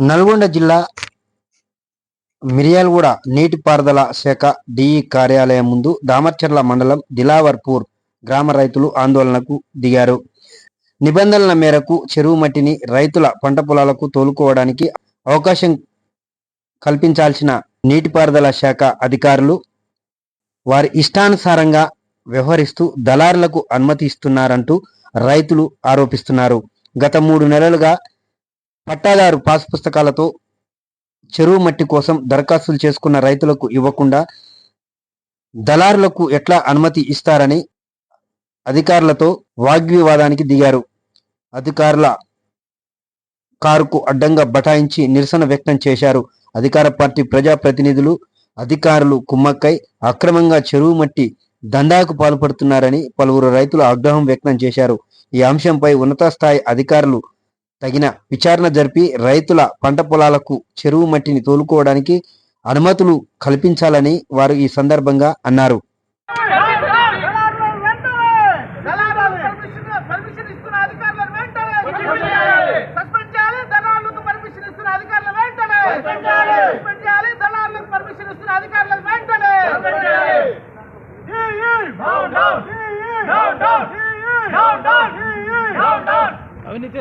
నల్గొండ జిల్లా మిర్యాలగూడ నీటిపారుదల శాఖ డిఈ కార్యాలయం ముందు దామర్చర్ల మండలం దిలావర్పూర్ గ్రామ రైతులు ఆందోళనకు దిగారు. నిబంధనల మేరకు చెరువు మట్టిని రైతుల పంట పొలాలకు తోలుకోవడానికి అవకాశం కల్పించాల్సిన నీటిపారుదల శాఖ అధికారులు వారి ఇష్టానుసారంగా వ్యవహరిస్తూ దళారులకు అనుమతి ఇస్తున్నారంటూ రైతులు ఆరోపిస్తున్నారు. గత మూడు నెలలుగా పట్టాదారు పాస్ పుస్తకాలతో చెరువు మట్టి కోసం దరఖాస్తులు చేసుకున్న రైతులకు ఇవ్వకుండా దళారులకు ఎట్లా అనుమతి ఇస్తారని అధికారులతో వాగ్వివాదానికి దిగారు. అధికారుల కారుకు అడ్డంగా బటాయించి నిరసన వ్యక్తం చేశారు. అధికార పార్టీ ప్రజాప్రతినిధులు అధికారులు కుమ్మక్కై అక్రమంగా చెరువు మట్టి దందాకు పాల్పడుతున్నారని పలువురు రైతులు ఆగ్రహం వ్యక్తం చేశారు. ఈ అంశంపై ఉన్నత స్థాయి అధికారులు తగిన విచారణ జరిపి రైతుల పంట పొలాలకు చెరువు మట్టిని తోలుకోవడానికి అనుమతులు కల్పించాలని వారు ఈ సందర్భంగా అన్నారు. దళారులను